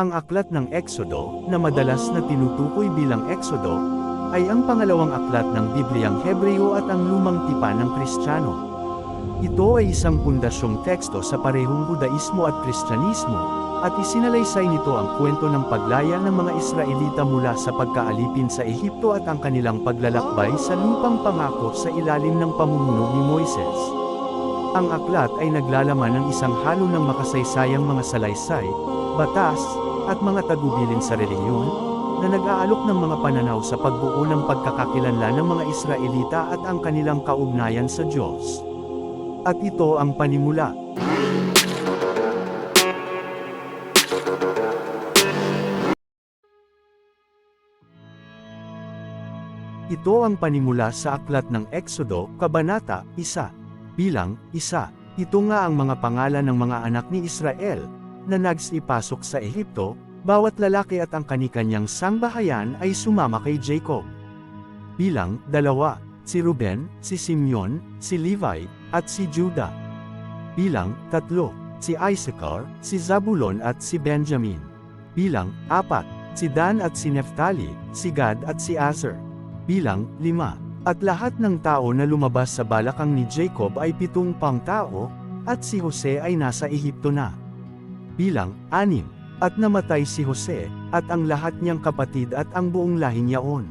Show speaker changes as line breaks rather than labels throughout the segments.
Ang aklat ng Exodo, na madalas na tinutukoy bilang Exodo, ay ang pangalawang aklat ng Bibliang Hebreo at ang lumang tipan ng Kristiyano. Ito ay isang pundasyong teksto sa parehong Judaismo at Kristyanismo, at isinalaysay nito ang kwento ng paglaya ng mga Israelita mula sa pagkaalipin sa Ehipto at ang kanilang paglalakbay sa lupang pangako sa ilalim ng pamumuno ni Moises. Ang aklat ay naglalaman ng isang halo ng makasaysayang mga salaysay, batas, at mga tagubilin sa relihiyon, na nag-aalok ng mga pananaw sa pagbuo ng pagkakakilanlan ng mga Israelita at ang kanilang kaugnayan sa Diyos. At ito ang panimula. Ito ang panimula sa aklat ng Exodo, Kabanata, 1. Bilang, 1. Ito nga ang mga pangalan ng mga anak ni Israel, na nagsipasok sa Ehipto, bawat lalaki at ang kanikanyang sangbahayan ay sumama kay Jacob. Bilang, dalawa, si Ruben, si Simeon, si Levi, at si Judah. Bilang, tatlo, si Issachar, si Zabulon at si Benjamin. Bilang, apat, si Dan at si Naphtali, si Gad at si Aser. Bilang, lima. At lahat ng tao na lumabas sa balakang ni Jacob ay pitong pang tao, at si Jose ay nasa Ehipto na. Bilang, anim. At namatay si Jose, at ang lahat niyang kapatid at ang buong lahing yaon.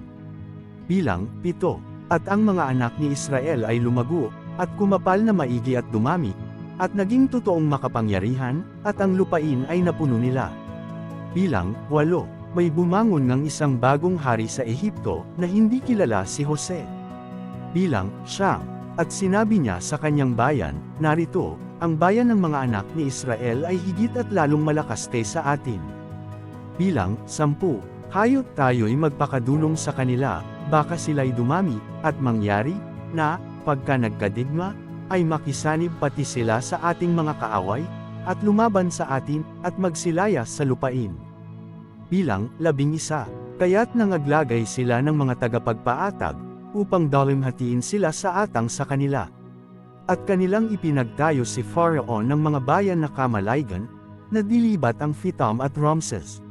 Bilang, pito. At ang mga anak ni Israel ay lumago, at kumapal na maigi at dumami, at naging totoong makapangyarihan, at ang lupain ay napuno nila. Bilang, walo. May bumangon ng isang bagong hari sa Ehipto, na hindi kilala si Jose. Bilang, siyam. At sinabi niya sa kanyang bayan, narito, ang bayan ng mga anak ni Israel ay higit at lalong malakas kaysa atin. Bilang, sampu. Hayot tayo'y magpakadulong sa kanila, baka sila'y dumami, at mangyari, na, pagka nagkadigma, ay makisanib pati sila sa ating mga kaaway, at lumaban sa atin, at magsilayas sa lupain. Bilang, labing isa. Kaya't nangaglagay sila ng mga tagapagpaatag, upang dalimhatiin sila sa atang sa kanila. At kanilang ipinagtayo si Pharaoh ng mga bayan na kamalaygan, na dilibat ang Fitam at Ramses.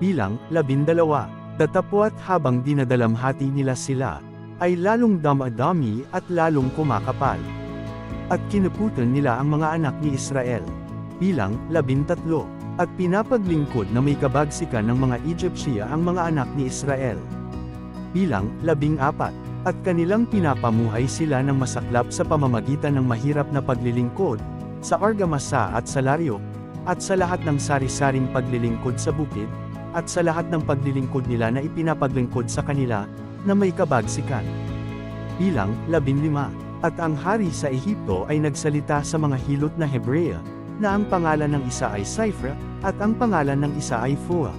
Bilang, labindalawa. Datapwat habang dinadalamhati nila sila, ay lalong damadami at lalong kumakapal. At kinuputan nila ang mga anak ni Israel. Bilang, labintatlo. At pinapaglingkod na may kabagsikan ng mga Egyptiya ang mga anak ni Israel. Bilang, labing apat. At kanilang pinapamuhay sila ng masaklap sa pamamagitan ng mahirap na paglilingkod, sa argamasa at salaryo, at sa lahat ng sari-saring paglilingkod sa bukid, at sa lahat ng paglilingkod nila na ipinapaglingkod sa kanila, na may kabagsikan. Bilang, labinlima. At ang hari sa Ehipto ay nagsalita sa mga hilot na Hebrea, na ang pangalan ng isa ay Cypher, at ang pangalan ng isa ay Phua.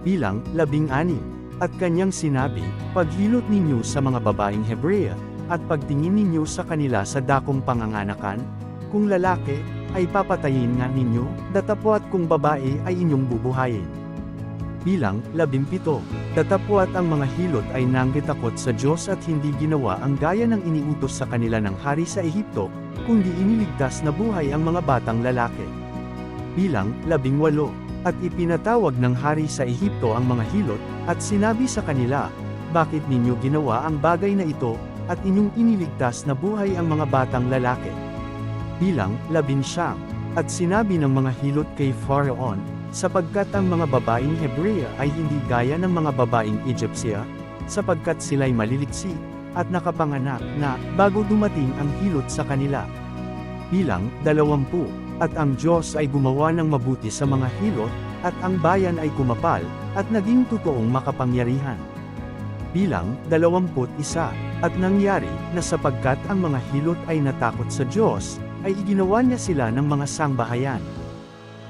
Bilang, labing-anim. At kanyang sinabi, paghilot ninyo sa mga babaeng Hebrea, at pagtingin ninyo sa kanila sa dakong panganganakan, kung lalaki, ay papatayin nga ninyo, datapwat kung babae ay inyong bubuhayin. Bilang, labimpito. Datapwat ang mga hilot ay nanggitakot sa Diyos at hindi ginawa ang gaya ng iniutos sa kanila ng hari sa Ehipto, kundi iniligtas na buhay ang mga batang lalaki. Bilang, labing walo. At ipinatawag ng hari sa Ehipto ang mga hilot, at sinabi sa kanila, Bakit ninyo ginawa ang bagay na ito, at inyong iniligtas na buhay ang mga batang lalaki? Bilang, labinsyam. At sinabi ng mga hilot kay Pharaoh, sapagkat ang mga babaeng Hebrea ay hindi gaya ng mga babaeng Egyptia, sapagkat sila'y maliliksi, at nakapanganak na, bago dumating ang hilot sa kanila. Bilang, dalawampu. At ang Diyos ay gumawa ng mabuti sa mga hilot, at ang bayan ay kumapal, at naging totoong makapangyarihan. Bilang, dalawamput isa. At nangyari, na sapagkat ang mga hilot ay natakot sa Diyos, ay iginawa niya sila ng mga sangbahayan.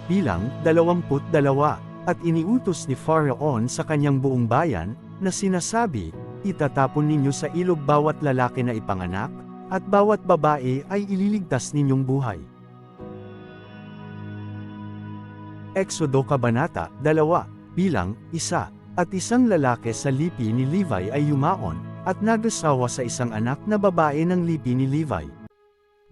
Bilang, dalawamput dalawa. At iniutos ni Pharaoh sa kanyang buong bayan, na sinasabi, Itatapon ninyo sa ilog bawat lalaki na ipanganak, at bawat babae ay ililigtas ninyong buhay. Exodo Kabanata, 2, bilang, isa, at isang lalaki sa lipi ni Levi ay yumaon, at nagasawa sa isang anak na babae ng lipi ni Levi.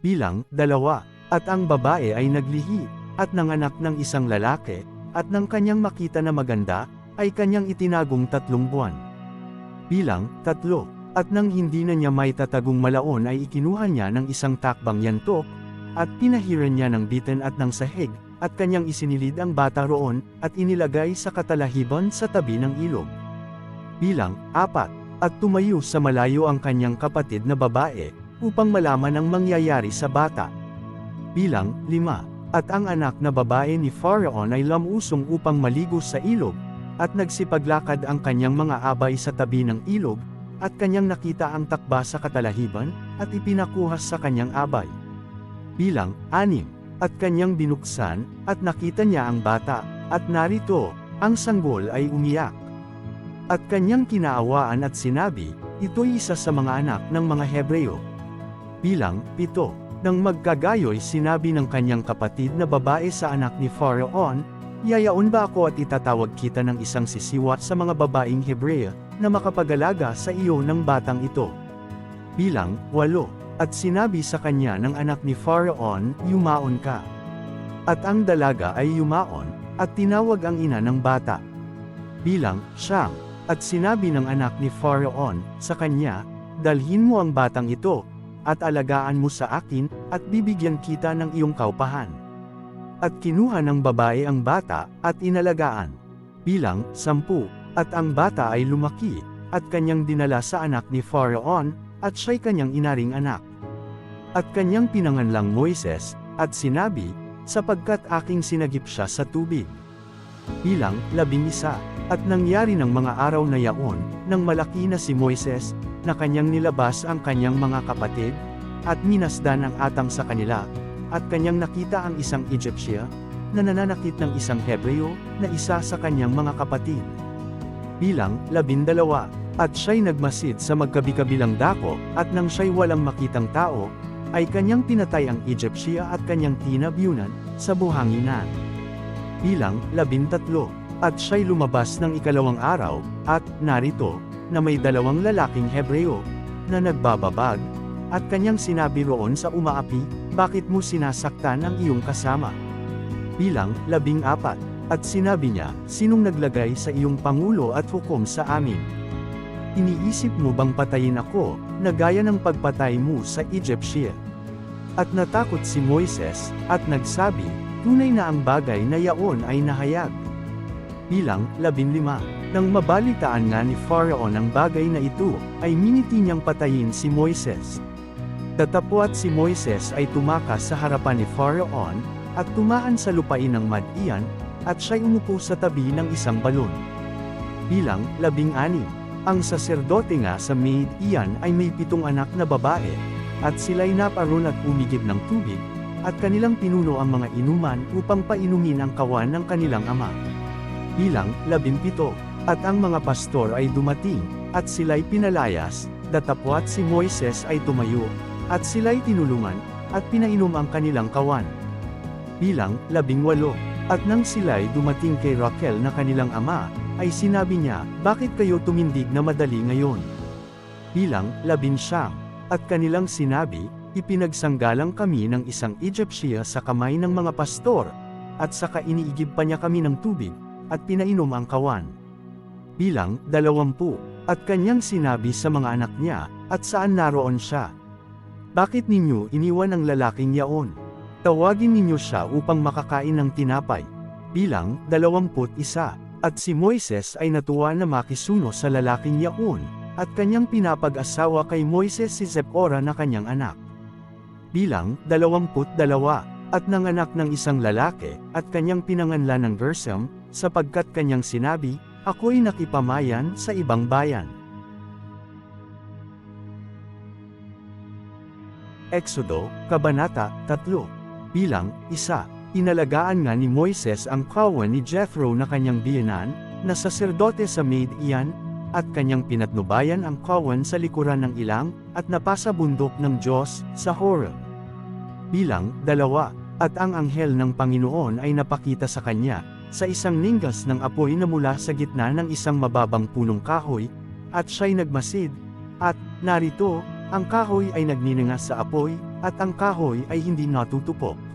Bilang, dalawa, at ang babae ay naglihi, at nanganak ng isang lalaki, at nang kanyang makita na maganda, ay kanyang itinagong tatlong buwan. Bilang, tatlo, at nang hindi na niya may tatagong malaon ay ikinuha niya ng isang takbang yantok, at pinahiran niya ng bitin at ng sahig, at kanyang isinilid ang bata roon, at inilagay sa katalahiban sa tabi ng ilog. Bilang, apat, at tumayo sa malayo ang kanyang kapatid na babae, upang malaman ang mangyayari sa bata. Bilang, lima, at ang anak na babae ni Pharaon ay lamusong upang maligo sa ilog, at nagsipaglakad ang kanyang mga abay sa tabi ng ilog, at kanyang nakita ang takba sa katalahiban, at ipinakuha sa kanyang abay. Bilang, anim, at kanyang binuksan, at nakita niya ang bata, at narito, ang sanggol ay umiyak. At kanyang kinaawaan at sinabi, ito'y isa sa mga anak ng mga Hebreo. Bilang, pito, nang magkagayoy sinabi ng kanyang kapatid na babae sa anak ni Pharaon, Yayaon ba ako at itatawag kita ng isang sisiwa sa mga babaeng Hebrea, na makapagalaga sa iyo ng batang ito? Bilang, walo, at sinabi sa kanya ng anak ni Pharaon, yumaon ka. At ang dalaga ay yumaon, at tinawag ang ina ng bata. Bilang, siyam, at sinabi ng anak ni Pharaon, sa kanya, dalhin mo ang batang ito, at alagaan mo sa akin, at bibigyan kita ng iyong kaupahan. At kinuha ng babae ang bata, at inalagaan. Bilang, sampu, at ang bata ay lumaki, at kanyang dinala sa anak ni Pharaon, at siya'y kanyang inaring anak. At kanyang pinanganlang Moises, at sinabi, sapagkat aking sinagip siya sa tubig. Bilang, labing isa, at nangyari ng mga araw na yaon, nang malaki na si Moises, na kanyang nilabas ang kanyang mga kapatid, at minasdan ang atang sa kanila, at kanyang nakita ang isang Egyptia, na nananakit ng isang Hebreo, na isa sa kanyang mga kapatid. Bilang, labindalawa, at siya'y nagmasid sa magkabi-kabilang dako, at nang siya'y walang makitang tao, ay kanyang pinatay ang Egyptia at kanyang tinabyunan, sa buhanginan. Bilang, labintatlo, at siya'y lumabas ng ikalawang araw, at, narito, na may dalawang lalaking Hebreo, na nagbababag, at kanyang sinabi roon sa umaapi, bakit mo sinasaktan ang iyong kasama? Bilang, labing apat, at sinabi niya, sinong naglagay sa iyong pangulo at hukom sa amin? Iniisip mo bang patayin ako, na gaya ng pagpatay mo sa Egyptia? At natakot si Moises, at nagsabi, tunay na ang bagay na yaon ay nahayag. Bilang, labinlima, nang mabalitaan nga ni Pharaon ang bagay na ito, ay miniti niyang patayin si Moises. Tatapwat si Moises ay tumakas sa harapan ni Pharaon, at tumaan sa lupain ng Madian, at siya'y umupo sa tabi ng isang balon. Bilang, labing-anim, ang saserdote nga sa Madian ay may pitong anak na babae, at sila'y naparoon at umigib ng tubig, at kanilang pinuno ang mga inuman upang painumin ang kawan ng kanilang ama. Bilang, labimpito, at ang mga pastor ay dumating, at sila'y pinalayas, datapwat si Moises ay tumayo, at sila'y tinulungan, at pinainom ang kanilang kawan. Bilang, labing walo, at nang sila'y dumating kay Raquel na kanilang ama, ay sinabi niya, bakit kayo tumindig na madali ngayon? Bilang, labinsyam, at kanilang sinabi, ipinagsanggalang kami ng isang Egyptia sa kamay ng mga pastor, at saka iniigib pa niya kami ng tubig, at pinainom ang kawan. Bilang, dalawampu, at kanyang sinabi sa mga anak niya, at saan naroon siya? Bakit ninyo iniwan ang lalaking yaon? Tawagin ninyo siya upang makakain ng tinapay. Bilang, dalawamput isa, at si Moises ay natuwa na makisuno sa lalaking yaon, at kanyang pinapag-asawa kay Moises si Zepora na kanyang anak. Bilang, dalawamput dalawa, at nanganak ng isang lalaki, at kanyang pinanganlan ng Gersem, sapagkat kanyang sinabi, ako'y nakipamayan sa ibang bayan. Exodo, Kabanata, 3. Bilang, isa, inalagaan nga ni Moises ang kawan ni Jethro na kanyang biyanan, na saserdote sa Madian, at kanyang pinatnubayan ang kawan sa likuran ng ilang, at napasa bundok ng Diyos, sa Horeb. Bilang, dalawa, at ang anghel ng Panginoon ay napakita sa kanya, sa isang ninggas ng apoy na mula sa gitna ng isang mababang punong kahoy, at siya'y nagmasid, at, narito, ang kahoy ay nagniningas sa apoy, at ang kahoy ay hindi natutupok.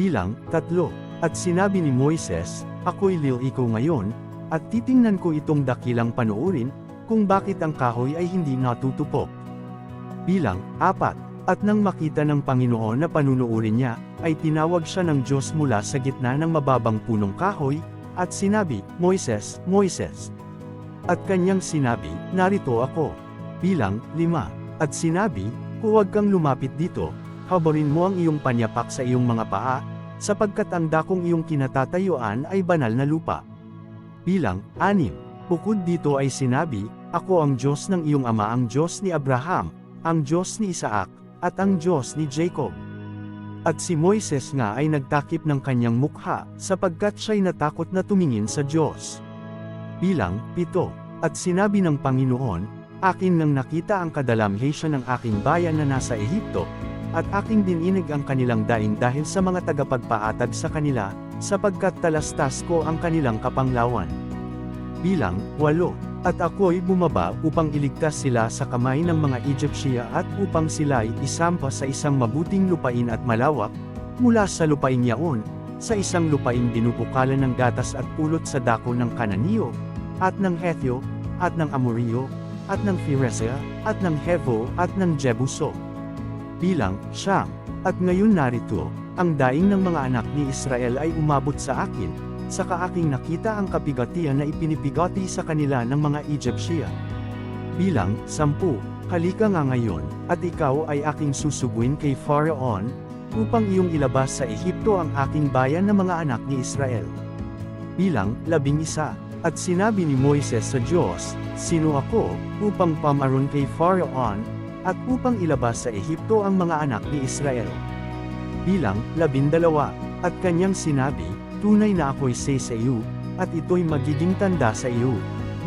Bilang, tatlo, At sinabi ni Moises, Ako'y liliko ngayon, at titingnan ko itong dakilang panuurin, kung bakit ang kahoy ay hindi natutupok. Bilang, apat, at nang makita ng Panginoon na panunuurin niya, ay tinawag siya ng Diyos mula sa gitna ng mababang punong kahoy, at sinabi, Moises, Moises. At kanyang sinabi, narito ako. Bilang, lima. At sinabi, huwag kang lumapit dito, habarin mo ang iyong panyapak sa iyong mga paa, sapagkat ang dakong iyong kinatatayuan ay banal na lupa. Bilang, anim. Bukod dito ay sinabi, Ako ang Diyos ng iyong ama ang Diyos ni Abraham, ang Diyos ni Isaac, at ang Diyos ni Jacob. At si Moises nga ay nagtakip ng kanyang mukha, sapagkat siya'y natakot na tumingin sa Diyos. Bilang, pito. At sinabi ng Panginoon, Akin nang nakita ang kadalamhesya ng aking bayan na nasa Ehipto, at aking dininig ang kanilang daing dahil sa mga tagapagpaatag sa kanila, sapagkat talastas ko ang kanilang kapanglawan. Bilang, walo. At ako'y bumaba upang iligtas sila sa kamay ng mga Egyptiya at upang sila'y isampa sa isang mabuting lupain at malawak, mula sa lupain yaon, sa isang lupain binubukalan ng gatas at pulot sa dako ng Kananiyo, at ng Hethyo, at ng Amoriyo, at ng Pharesea, at ng Hevo, at ng Jebuso. Bilang, siyam, at ngayon narito, ang daing ng mga anak ni Israel ay umabot sa akin, saka aking nakita ang kapigatian na ipinibigati sa kanila ng mga Egyptiya. Bilang, sampu, halika nga ngayon, at ikaw ay aking susuguin kay Pharaon, upang iyong ilabas sa Ehipto ang aking bayan na mga anak ni Israel. Bilang, labing isa, at sinabi ni Moises sa Diyos, Sino ako, upang pamaron kay Pharaon, at upang ilabas sa Ehipto ang mga anak ni Israel. Bilang, labindalawa, at kanyang sinabi, Tunay na ako'y say sa iyo, at ito'y magiging tanda sa iyo,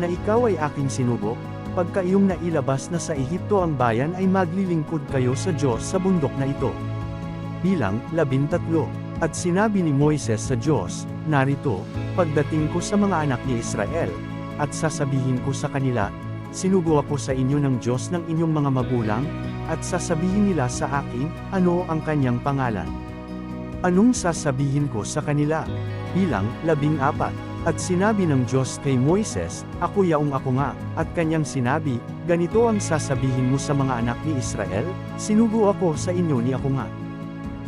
na ikaw ay aking sinubok, pagka iyong nailabas na sa Ehipto ang bayan ay maglilingkod kayo sa Diyos sa bundok na ito. Bilang, labintatlo, at sinabi ni Moises sa Diyos, Narito, pagdating ko sa mga anak ni Israel, at sasabihin ko sa kanila, Sinugo ako sa inyo ng Diyos ng inyong mga magulang, at sasabihin nila sa akin, ano ang kanyang pangalan. Anong sasabihin ko sa kanila? Bilang, labing apat. At sinabi ng Diyos kay Moises, Ako yaong ako nga, at kanyang sinabi, Ganito ang sasabihin mo sa mga anak ni Israel, Sinugo ako sa inyo ni ako nga.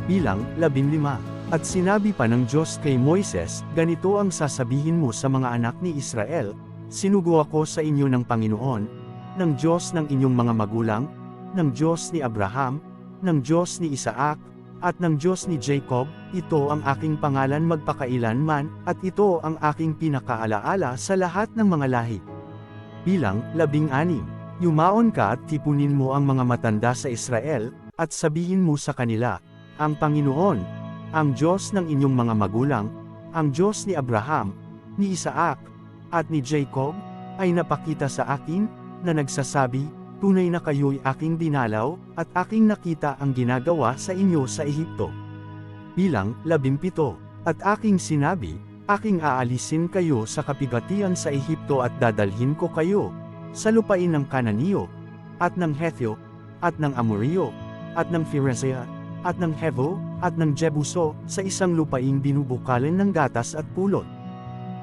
Bilang, labing lima. At sinabi pa ng Diyos kay Moises, Ganito ang sasabihin mo sa mga anak ni Israel, Sinugo ako sa inyo ng Panginoon, ng Diyos ng inyong mga magulang, ng Diyos ni Abraham, ng Diyos ni Isaac, at ng Diyos ni Jacob, ito ang aking pangalan magpakailanman, at ito ang aking pinakaalaala sa lahat ng mga lahi. Bilang, labing anim, yumaon ka at tipunin mo ang mga matanda sa Israel, at sabihin mo sa kanila, ang Panginoon, ang Diyos ng inyong mga magulang, ang Diyos ni Abraham, ni Isaac, at ni Jacob, ay napakita sa akin, na nagsasabi, tunay na kayo'y aking dinalaw, at aking nakita ang ginagawa sa inyo sa Ehipto. Bilang, labimpito, at aking sinabi, aking aalisin kayo sa kapigatian sa Ehipto at dadalhin ko kayo, sa lupain ng Kananiyo, at ng Hethyo, at ng Amoriyo, at ng Pharesea, at ng Hevo, at ng Jebuso, sa isang lupaing binubukalan ng gatas at pulot.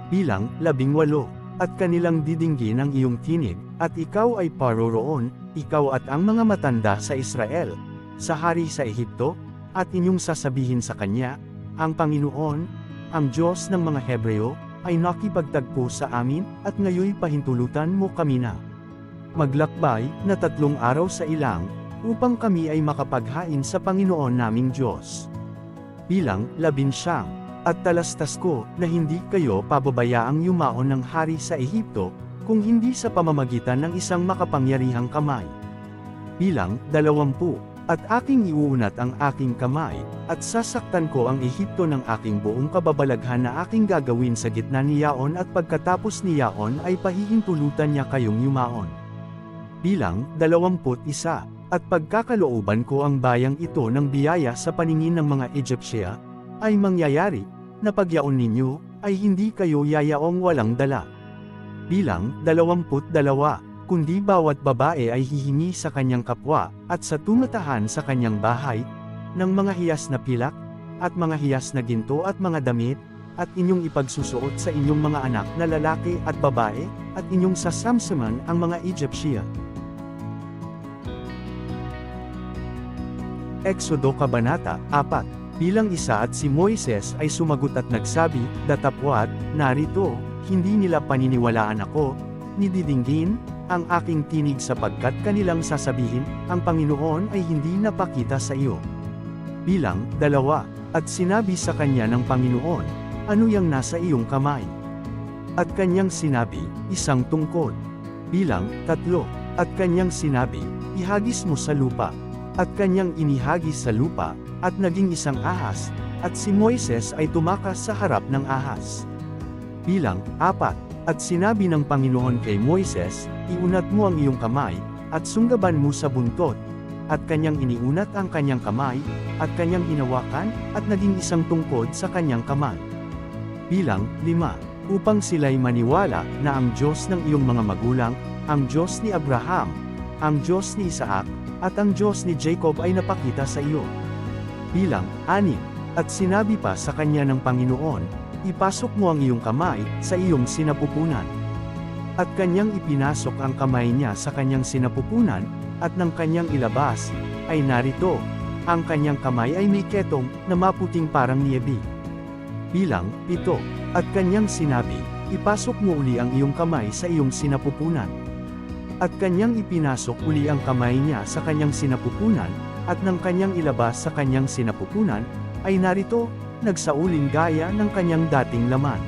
Bilang, labing walo, at kanilang didinggin ang iyong tinig, at ikaw ay paroroon, ikaw at ang mga matanda sa Israel, sa hari sa Ehipto, at inyong sasabihin sa kanya, ang Panginoon, ang Diyos ng mga Hebreo, ay nakipagtagpo sa amin, at ngayoy pahintulutan mo kami na. Maglakbay, na tatlong araw sa ilang, upang kami ay makapaghain sa Panginoon naming Diyos. Bilang, labinsyang, at talastas ko, na hindi kayo pababayaang yumaon ng hari sa Ehipto, kung hindi sa pamamagitan ng isang makapangyarihang kamay. Bilang, dalawampu, at aking iuunat ang aking kamay, at sasaktan ko ang Ehipto ng aking buong kababalaghan na aking gagawin sa gitna ni Yaon at pagkatapos ni Yaon ay pahihintulutan niya kayong yumaon. Bilang, dalawamput isa, at pagkakalooban ko ang bayang ito ng biyaya sa paningin ng mga Egyptia, ay mangyayari, na pagyaon ninyo, ay hindi kayo yayaong walang dala. Bilang, dalawamput dalawa, kundi bawat babae ay hihingi sa kanyang kapwa, at sa tumatahan sa kanyang bahay, ng mga hiyas na pilak, at mga hiyas na ginto at mga damit, at inyong ipagsusuot sa inyong mga anak na lalaki at babae, at inyong sasamsaman ang mga Egyptian. Exodo Kabanata 4 Bilang isa at si Moises ay sumagot at nagsabi, Datapwat, narito, hindi nila paniniwalaan ako, nididinggin, ang aking tinig sapagkat kanilang sasabihin, ang Panginoon ay hindi napakita sa iyo. Bilang, dalawa, at sinabi sa kanya ng Panginoon, ano yang nasa iyong kamay? At kanyang sinabi, isang tungkod. Bilang, tatlo, at kanyang sinabi, ihagis mo sa lupa. At kanyang inihagis sa lupa, at naging isang ahas, at si Moises ay tumakas sa harap ng ahas. Bilang, apat, at sinabi ng Panginoon kay Moises, iunat mo ang iyong kamay, at sunggaban mo sa buntot. At kanyang iniunat ang kanyang kamay, at kanyang hinawakan, at naging isang tungkod sa kanyang kamay. Bilang, lima, upang sila'y maniwala na ang Diyos ng iyong mga magulang, ang Diyos ni Abraham, ang Diyos ni Isaac, at ang Diyos ni Jacob ay napakita sa iyo. Bilang, anim, at sinabi pa sa kanya ng Panginoon, ipasok mo ang iyong kamay sa iyong sinapupunan. At kanyang ipinasok ang kamay niya sa kanyang sinapupunan, at ng kanyang ilabas, ay narito, ang kanyang kamay ay may ketong na maputing parang niebe. Bilang, pito, at kanyang sinabi, ipasok mo uli ang iyong kamay sa iyong sinapupunan. At kanyang ipinasok uli ang kamay niya sa kanyang sinapupunan, at ng kanyang ilabas sa kanyang sinapupunan, ay narito, nagsauling gaya ng kanyang dating laman.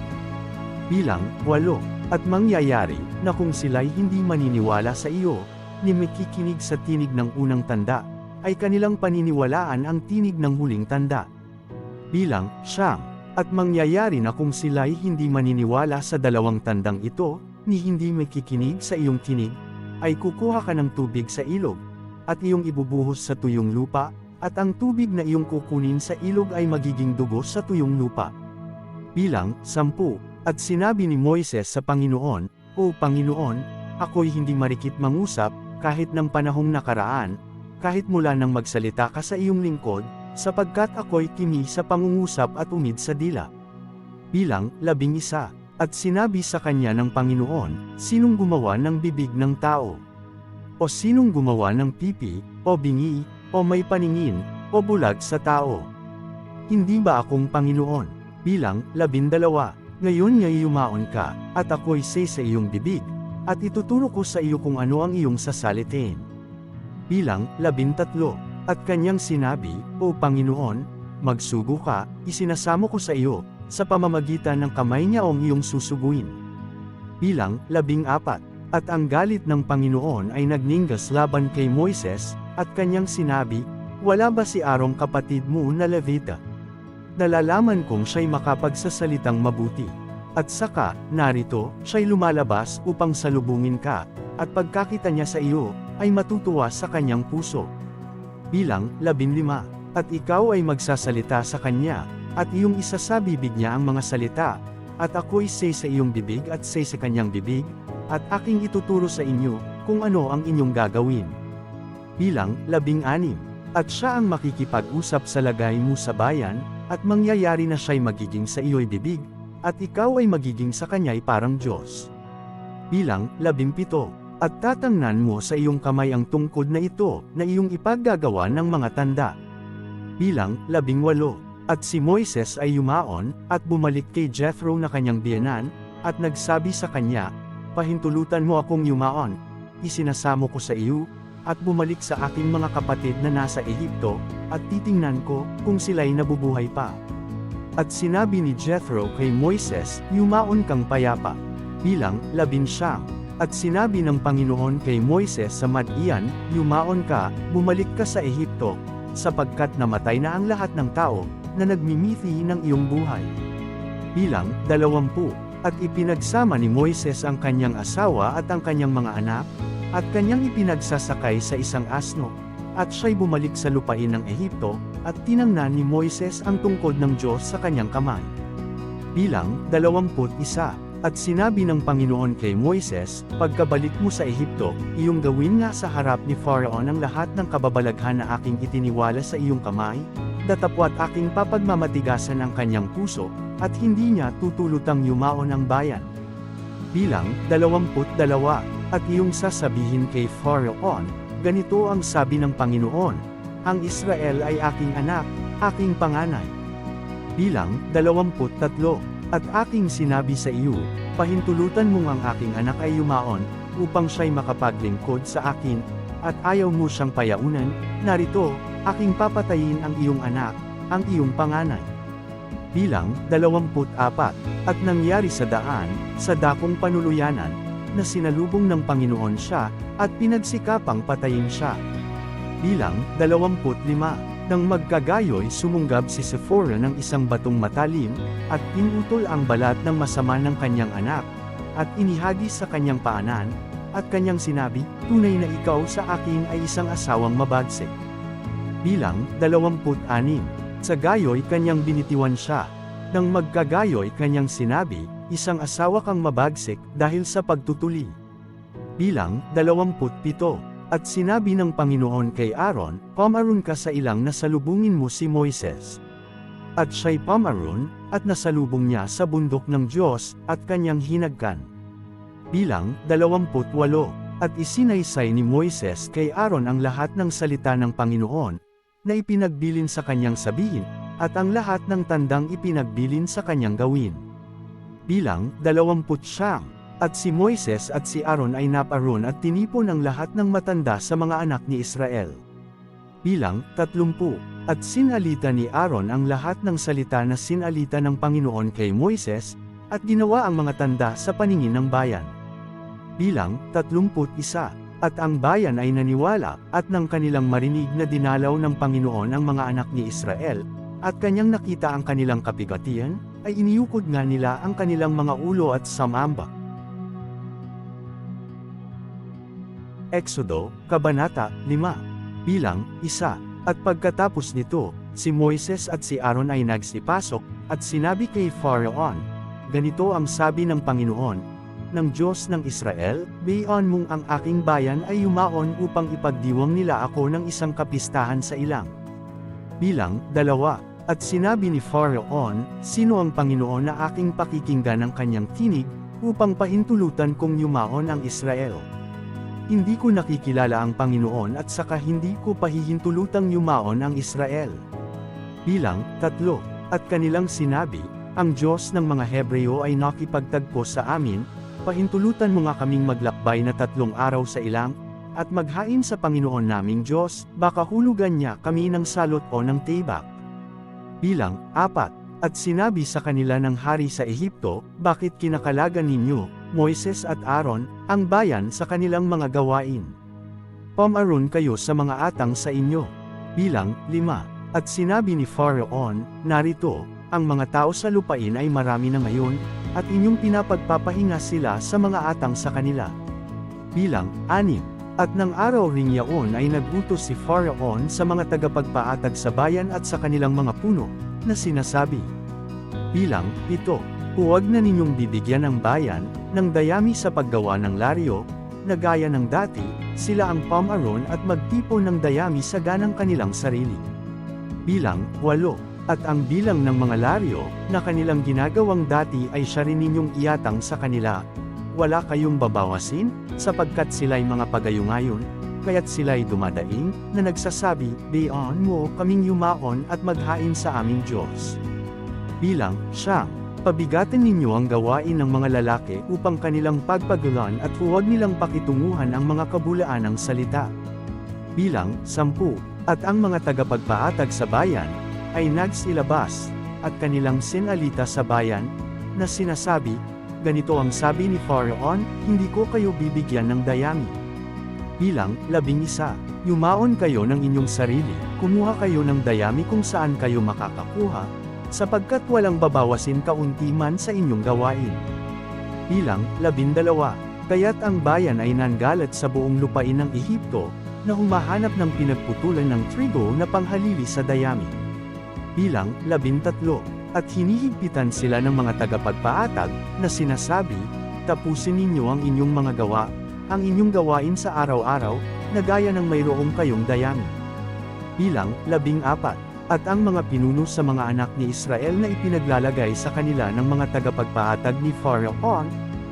Bilang, walo, at mangyayari, na kung sila'y hindi maniniwala sa iyo, ni makikinig sa tinig ng unang tanda, ay kanilang paniniwalaan ang tinig ng huling tanda. Bilang, siyam, at mangyayari na kung sila'y hindi maniniwala sa dalawang tandang ito, ni hindi makikinig sa iyong tinig, ay kukuha ka ng tubig sa ilog, at iyong ibubuhos sa tuyong lupa, at ang tubig na iyong kukunin sa ilog ay magiging dugo sa tuyong lupa. Bilang, sampu, at sinabi ni Moises sa Panginoon, O Panginoon, ako'y hindi marikit mangusap, kahit ng panahong nakaraan, kahit mula nang magsalita ka sa iyong lingkod, sapagkat ako'y kimi sa pangungusap at umid sa dila. Bilang, labing isa, at sinabi sa kanya ng Panginoon, sinong gumawa ng bibig ng tao? O sinong gumawa ng pipi, o bingi, o may paningin, o bulag sa tao? Hindi ba akong Panginoon? Bilang, labindalawa, ngayon ngay yumaon ka, at ako'y say sa iyong bibig, at ituturo ko sa iyo kung ano ang iyong sasalitin. Bilang, labintatlo, at kanyang sinabi, O Panginoon, magsugo ka, isinasamo ko sa iyo, sa pamamagitan ng kamay niya ang iyong susuguin. Bilang, labing apat, at ang galit ng Panginoon ay nagningas laban kay Moises, at kanyang sinabi, Wala ba si Arong kapatid mo na Levita? Nalalaman kong siya'y makapagsasalitang mabuti. At saka, narito, siya'y lumalabas upang salubungin ka, at pagkakita niya sa iyo, ay matutuwa sa kanyang puso. Bilang, labinlima, at ikaw ay magsasalita sa kanya, at iyong isasabibig niya ang mga salita, at ako'y say sa iyong bibig at say sa kanyang bibig, at aking ituturo sa inyo, kung ano ang inyong gagawin. Bilang, labing-anim, at siya ang makikipag-usap sa lagay mo sa bayan, at mangyayari na siya'y magiging sa iyo'y bibig, at ikaw ay magiging sa kanya'y parang Diyos. Bilang, labimpito, at tatangnan mo sa iyong kamay ang tungkod na ito, na iyong ipaggagawa ng mga tanda. Bilang, labing walo, at si Moises ay yumaon, at bumalik kay Jethro na kanyang biyanan, at nagsabi sa kanya, Pahintulutan mo akong yumaon, isinasamo ko sa iyo, at bumalik sa aking mga kapatid na nasa Ehipto, at titingnan ko, kung sila'y nabubuhay pa. At sinabi ni Jethro kay Moises, yumaon kang payapa. Bilang, labinsyam. At sinabi ng Panginoon kay Moises sa Madian, yumaon ka, bumalik ka sa Ehipto, sapagkat namatay na ang lahat ng tao, na nagmimithi ng iyong buhay. Bilang, dalawampu. At ipinagsama ni Moises ang kanyang asawa at ang kanyang mga anak, at kanyang ipinagsasakay sa isang asno, at siya'y bumalik sa lupain ng Ehipto, at tinangnan ni Moises ang tungkod ng Diyos sa kanyang kamay. Bilang, dalawamput isa, at sinabi ng Panginoon kay Moises, pagkabalik mo sa Ehipto, iyong gawin nga sa harap ni Pharaoh ang lahat ng kababalaghan na aking itiniwala sa iyong kamay, datapwat aking papagmamatigasan ang kanyang puso, at hindi niya tutulutang yumaon ang bayan. Bilang, 22, at iyong sasabihin kay Pharaoh, ganito ang sabi ng Panginoon, ang Israel ay aking anak, aking panganay. Bilang, 23, at aking sinabi sa iyo, pahintulutan mong ang aking anak ay yumaon, upang siya'y makapaglingkod sa akin, at ayaw mo siyang payaunan, narito, aking papatayin ang iyong anak, ang iyong panganay. Bilang, 24, at nangyari sa daan, sa dakong panuluyanan, na sinalubong ng Panginoon siya, at pinagsikapang patayin siya. Bilang, 25, nang magkagayoy sumunggab si Sephora ng isang batong matalim, at pinutol ang balat ng masama ng kanyang anak, at inihagi sa kanyang paanan, at kanyang sinabi, tunay na ikaw sa akin ay isang asawang mabagsik. Bilang, 26, sa gayoy kanyang binitiwan siya, nang magkagayoy kanyang sinabi, isang asawa kang mabagsik dahil sa pagtutuli. Bilang, 27, at sinabi ng Panginoon kay Aaron, Pumaroon ka sa ilang nasalubungin mo si Moises. At siya'y pumaroon, at nasalubong niya sa bundok ng Diyos, at kanyang hinagkan. Bilang, 28, at isinaysay ni Moises kay Aaron ang lahat ng salita ng Panginoon, na ipinagbilin sa kanyang sabihin, at ang lahat ng tandang ipinagbilin sa kanyang gawin. Bilang, 29, at si Moises at si Aaron ay naparoon at tinipon ang lahat ng matanda sa mga anak ni Israel. Bilang, 30, at sinalita ni Aaron ang lahat ng salita na sinalita ng Panginoon kay Moises, at ginawa ang mga tanda sa paningin ng bayan. Bilang, 31, at ang bayan ay naniwala, at nang kanilang marinig na dinalaw ng Panginoon ang mga anak ni Israel, at kanyang nakita ang kanilang kapigatian, ay iniukod nga nila ang kanilang mga ulo at samamba. Exodo, Kabanata, 5. Bilang, isa. At pagkatapos nito, si Moises at si Aaron ay nagsipasok, at sinabi kay Pharaoh, Ganito ang sabi ng Panginoon, ng Diyos ng Israel, Bayon mong ang aking bayan ay yumaon upang ipagdiwang nila ako ng isang kapistahan sa ilang. Bilang, dalawa. At sinabi ni Pharaoh, Sino ang Panginoon na aking pakikinggan ng kanyang tinig, upang pahintulutan kong yumaon ang Israel? Hindi ko nakikilala ang Panginoon at saka hindi ko pahihintulutang yumaon ang Israel. Bilang, tatlo, at kanilang sinabi, ang Diyos ng mga Hebreo ay nakipagtagpo sa amin, pahintulutan mo nga kaming maglakbay na tatlong araw sa ilang, at maghain sa Panginoon naming Diyos, baka hulugan niya kami ng salot o ng tibak. Bilang, apat, at sinabi sa kanila ng hari sa Ehipto, bakit kinakalagan ninyo, Moises at Aaron, ang bayan sa kanilang mga gawain. Pumaroon kayo sa mga atang sa inyo. Bilang, lima. At sinabi ni Pharaoh, narito, ang mga tao sa lupain ay marami na ngayon, at inyong pinapagpapahinga sila sa mga atang sa kanila. Bilang, anim. At ng araw ring yaon ay nagutos si Pharaoh sa mga tagapagpaatag sa bayan at sa kanilang mga puno, na sinasabi. Bilang, ito, Huwag na ninyong bibigyan ng bayan, ng dayami sa paggawa ng laryo, na gaya ng dati, sila ang pamaron at magtipon ng dayami sa ganang kanilang sarili. Bilang, walo, at ang bilang ng mga laryo, na kanilang ginagawang dati ay siya rin ninyong iatang sa kanila. Wala kayong babawasin, sapagkat sila'y mga pagayungayon, kaya't sila'y dumadaing, na nagsasabi, Bayon mo kaming yumaon at maghain sa aming Diyos. Bilang, siyang, Pabigatin ninyo ang gawain ng mga lalaki upang kanilang pagpagulan at huwag nilang pakitunguhan ang mga kabulaan ng salita. Bilang, sampu, at ang mga tagapagpaatag sa bayan, ay nagsilabas, at kanilang sinalita sa bayan, na sinasabi, ganito ang sabi ni Pharaoh, hindi ko kayo bibigyan ng dayami. Bilang, labing isa, yumaon kayo ng inyong sarili, kumuha kayo ng dayami kung saan kayo makakakuha, sapagkat walang babawasin kaunti man sa inyong gawain. Bilang, labindalawa, kaya't ang bayan ay nanggalat sa buong lupain ng Ehipto, na humahanap ng pinagputulan ng trigo na panghalili sa dayami. Bilang, labintatlo, at hinihigpitan sila ng mga tagapagpaatag, na sinasabi, tapusin ninyo ang inyong mga gawa, ang inyong gawain sa araw-araw, na gaya ng mayroong kayong dayami. Bilang, labing apat, At ang mga pinuno sa mga anak ni Israel na ipinaglalagay sa kanila ng mga tagapagpahatag ni Pharaoh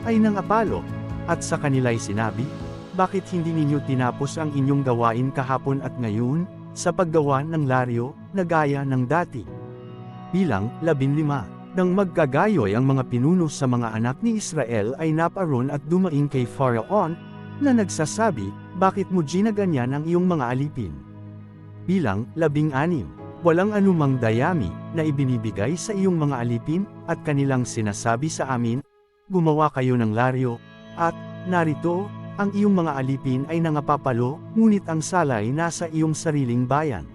ay nangapalo, at sa kanila'y sinabi, Bakit hindi ninyo tinapos ang inyong gawain kahapon at ngayon, sa paggawa ng laryo, na gaya ng dati? Bilang, labinlima, nang magkagayoy ang mga pinuno sa mga anak ni Israel ay naparoon at dumaing kay Pharaoh, na nagsasabi, Bakit mo ginaganyan ang iyong mga alipin? Bilang, labing-anim, walang anumang dayami na ibinibigay sa iyong mga alipin, at kanilang sinasabi sa amin, gumawa kayo ng laryo, at, narito, ang iyong mga alipin ay nangapapalo, ngunit ang salay nasa iyong sariling bayan.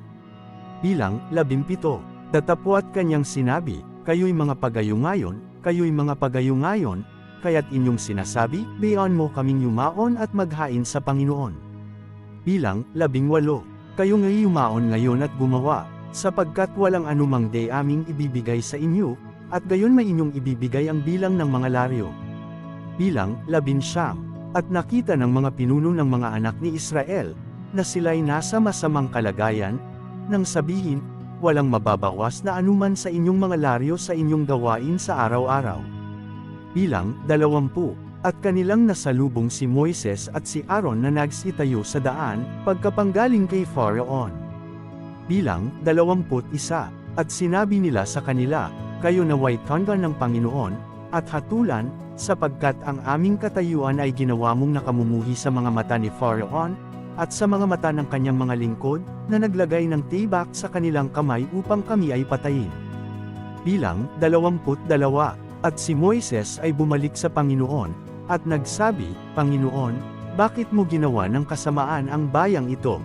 Bilang, labimpito, datapwat kanyang sinabi, kayo'y mga pagayungayon, kayo'y mga pagayungayon, kaya't inyong sinasabi, bayan mo kaming yumaon at maghain sa Panginoon. Bilang, labing walo, kayo ngay yumaon ngayon at gumawa, sapagkat walang anumang day aming ibibigay sa inyo, at gayon may inyong ibibigay ang bilang ng mga laryo. Bilang, labinsyam, at nakita ng mga pinuno ng mga anak ni Israel, na sila'y nasa masamang kalagayan, nang sabihin, walang mababawas na anuman sa inyong mga laryo sa inyong gawain sa araw-araw. Bilang, dalawampu, at kanilang nasalubong si Moises at si Aaron na nagsitayo sa daan, pagkapanggaling kay Pharaoh. Bilang, dalawamput isa, at sinabi nila sa kanila, kayo naway tanda ng Panginoon, at hatulan, sapagkat ang aming katayuan ay ginawa mong nakamumuhi sa mga mata ni Pharaoh, at sa mga mata ng kanyang mga lingkod, na naglagay ng tibak sa kanilang kamay upang kami ay patayin. Bilang, dalawamput dalawa, at si Moises ay bumalik sa Panginoon, at nagsabi, Panginoon, bakit mo ginawa ng kasamaan ang bayang ito?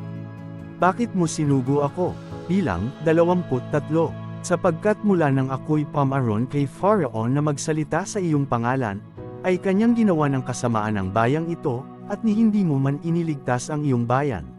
Bakit mo sinugo ako? Bilang, dalawamput tatlo, sapagkat mula nang ako'y pamaron kay Pharaoh na magsalita sa iyong pangalan, ay kanyang ginawa ng kasamaan ang bayang ito, at ni hindi mo man iniligtas ang iyong bayan.